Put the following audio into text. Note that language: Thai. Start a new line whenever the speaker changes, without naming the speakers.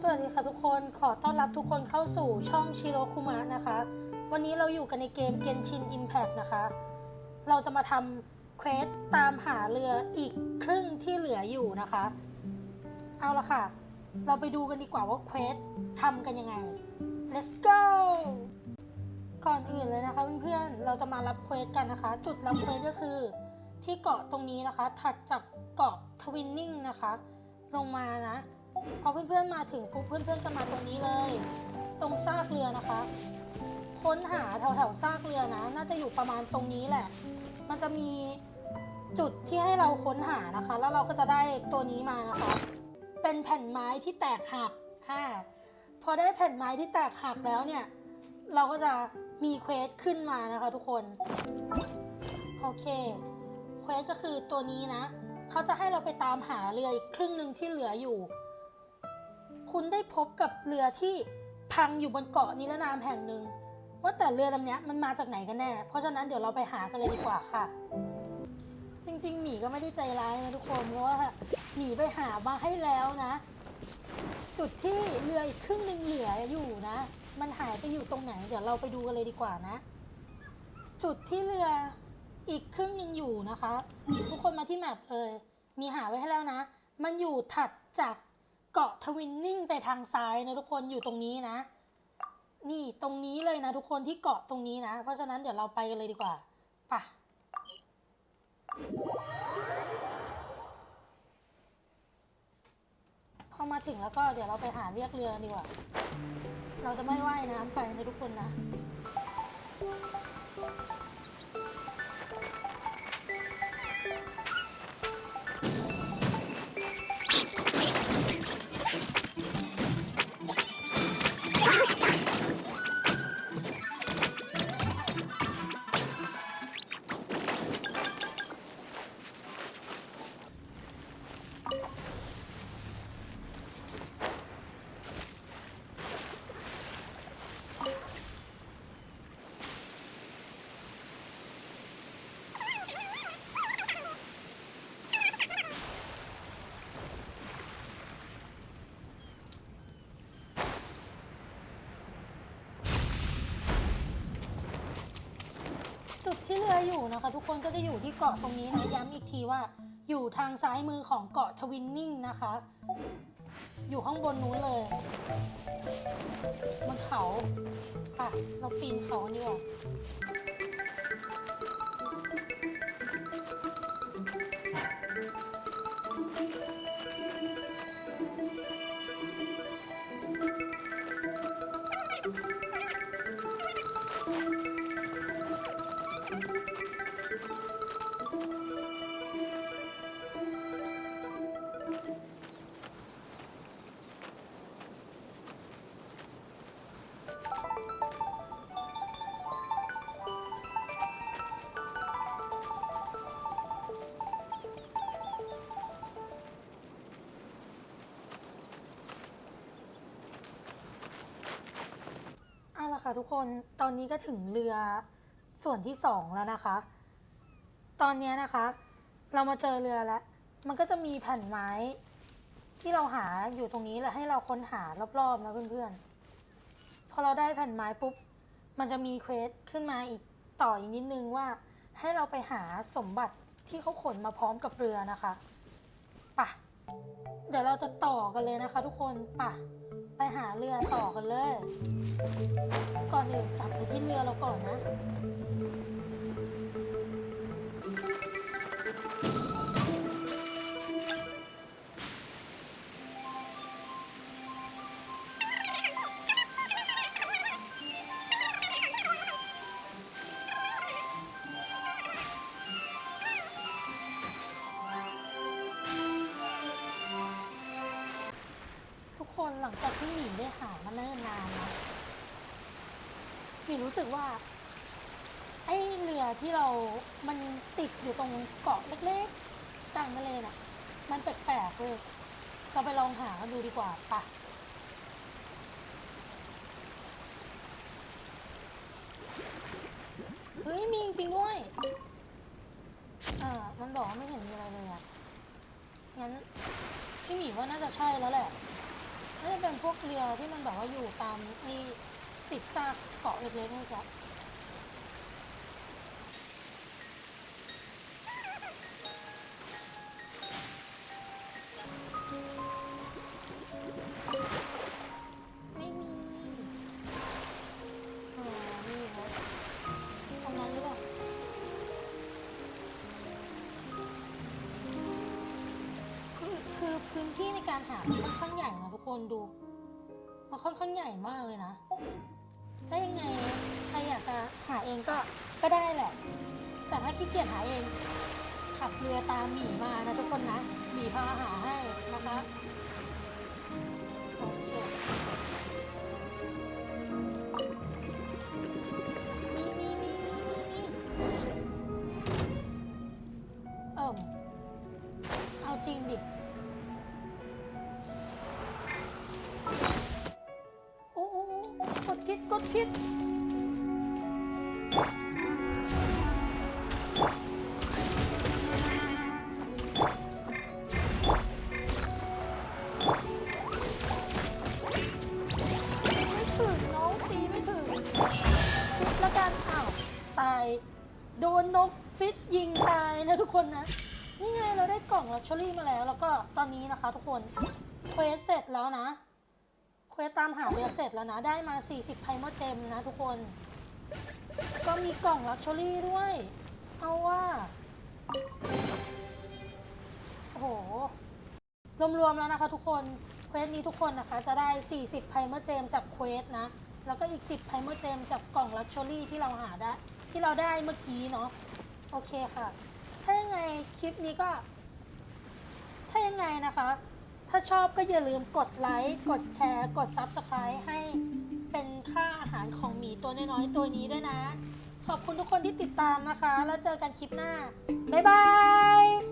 สวัสดีค่ะทุกคน ขอต้อนรับทุกคนเข้าสู่ช่องชิโรคุมะนะคะ วันนี้เราอยู่กันในเกม Genshin Impact นะคะ เราจะมาทำเควสตามหาเรืออีกครึ่งที่เหลืออยู่นะคะ เอาละค่ะ เราไปดูกันดีกว่าว่าเควสทำกันยังไง let's go ก่อนอื่นเลยนะคะเพื่อนๆ เราจะมารับเควสกันนะคะ จุดรับเควสก็คือที่เกาะตรงนี้นะคะ ถัดจากเกาะทวินนิ่งนะคะ ลงมานะ พอเพื่อนๆมาถึงปุ๊บเพื่อนๆก็มาตรงนี้เลย ตรงซากเรือนะคะ ค้นหาแถวๆซากเรือนะ น่าจะอยู่ประมาณตรงนี้แหละ มันจะมีจุดที่ให้เราค้นหานะคะ แล้วเราก็จะได้ตัวนี้มานะคะ เป็นแผ่นไม้ที่แตกหักอ่าพอได้แผ่นไม้ที่แตกหักแล้วเนี่ย เราก็จะมีเควสขึ้นมานะคะทุกคน โอเค เควสก็คือตัวนี้นะ เขาจะให้เราไปตามหาเรืออีกครึ่งหนึ่งที่เหลืออยู่ คุณได้พบกับเรือที่พังอยู่บนเกาะนิรนามแห่งหนึ่ง ว่าแต่เรือลำนี้มันมาจากไหนกันแน่ เพราะฉะนั้นเดี๋ยวเราไปหากันเลยดีกว่าค่ะ จริงๆ หมีก็ไม่ได้ใจร้ายนะทุกคนเพราะว่าหมีไปหามาให้แล้วนะ จุดที่เรืออีกครึ่งหนึ่งเหลืออยู่นะ มันหายไปอยู่ตรงไหน เดี๋ยวเราไปดูกันเลยดีกว่านะ จุดที่เรืออีกครึ่งหนึ่งอยู่นะคะ ทุกคนมาที่แมปเลย มีหาไว้ให้แล้วนะ มันอยู่ถัดจาก เกาะทวินนิ่งไปทางซ้ายนะทุกคนอยู่ตรงนี้นะ นี่ตรงนี้เลยนะทุกคนที่เกาะตรงนี้นะ เพราะฉะนั้นเดี๋ยวเราไปกันเลยดีกว่าไปะพอมาถึงแล้วก็เดี๋ยวเราไปหาเรียกเรือนดีกว่า เราจะไม่ว่ายน้ำไปนะทุกคนนะ จุดที่เรืออยู่นะคะ ทุกคนก็จะอยู่ที่เกาะตรงนี้นะย้ำอีกทีว่า อยู่ทางซ้ายมือของเกาะทวินนิ่งนะคะ อยู่ข้างบนนู้นเลยบนเขาค่ะเราปีนเขาดีกว่า ค่ะทุกคนตอนนี้ก็ถึงเรือส่วนที่สองแล้วนะคะ ตอนนี้นะคะ เรามาเจอเรือแล้ว มันก็จะมีแผ่นไม้ ที่เราหาอยู่ตรงนี้แหละให้เราค้นหารอบๆนะเพื่อนๆพอเราได้แผ่นไม้ปุ๊บมันจะมีเควสขึ้นมาอีกต่ออีกนิดนึงว่า ให้เราไปหาสมบัติที่เขาขนมาพร้อมกับเรือนะคะป่ะเดี๋ยวเราจะต่อกันเลยนะคะ ทุกคนป่ะ ไปหาเรือต่อกันเลย ก่อนอื่นกลับไปที่เรือเราก่อนนะ หมีรู้สึกว่า ไอ้เรือที่เรา มันติดอยู่ตรงเกาะเล็กๆกลางทะเลน่ะ มันแปลกๆเลยเราไปลองหาดูดีกว่าปะเฮ้ย มีจริงๆด้วย อ่า มันบอกว่าไม่เห็นมีอะไรเลยอะ งั้นพี่หมีว่าน่าจะใช่แล้วแหละน่าจะเป็นพวกเรือที่มันแบบว่าอยู่ตามไอ้ ติดซากเกาะเล็กๆนี่จ้ะไม่มีอ๋อนี่ครับตรงนั้นหรือเปล่าคือคือพื้นที่ในการหามันค่อนข้างใหญ่นะทุกคนดู มันค่อนข้างใหญ่มากเลยนะ ถ้ายังไงใครอยากจะหาเองก็ก็ได้แหละ แต่ถ้าขี้เกียจหาเอง ขับเรือตามหมีมานะทุกคนนะหมีพาหาให้นะคะโอเคมีมีมีมีเอิ่มเอาจริงดิ คิด ไม่ถึงน้องตีไม่ถึงฟิตล้วกันอ้าวตาย โดนนกฟิตยิงตายนะทุกคนนะ นี่ไงเราได้กล่องลักชัวรี่มาแล้ว แล้วก็ตอนนี้นะคะทุกคนเควสเสร็จแล้วนะ ควสตามหาเรือเสร็จแล้วนะ ได้มา 40 ไพโมเจมนะทุกคน ก็มีกล่องลักชัวรี่ด้วย เอาว่า โอ้โห รวมๆแล้วนะคะทุกคน เควสนี้ทุกคนนะคะจะได้ 40 ไพโมเจมจากเควสนะ แล้วก็อีก 10 ไพโมเจมจากกล่องลักชัวรี่ที่เราหาได้ ที่เราได้เมื่อกี้เนาะ โอเคค่ะ ถ้ายังไงคลิปนี้ก็ ถ้ายังไงนะคะ ถ้าชอบก็อย่าลืมกดไลค์ กดแชร์ กด Subscribe ให้เป็นค่าอาหารของหมีตัวน้อยๆ ตัวนี้ด้วยนะ ขอบคุณทุกคนที่ติดตามนะคะ แล้วเจอกันคลิปหน้า บ๊ายบาย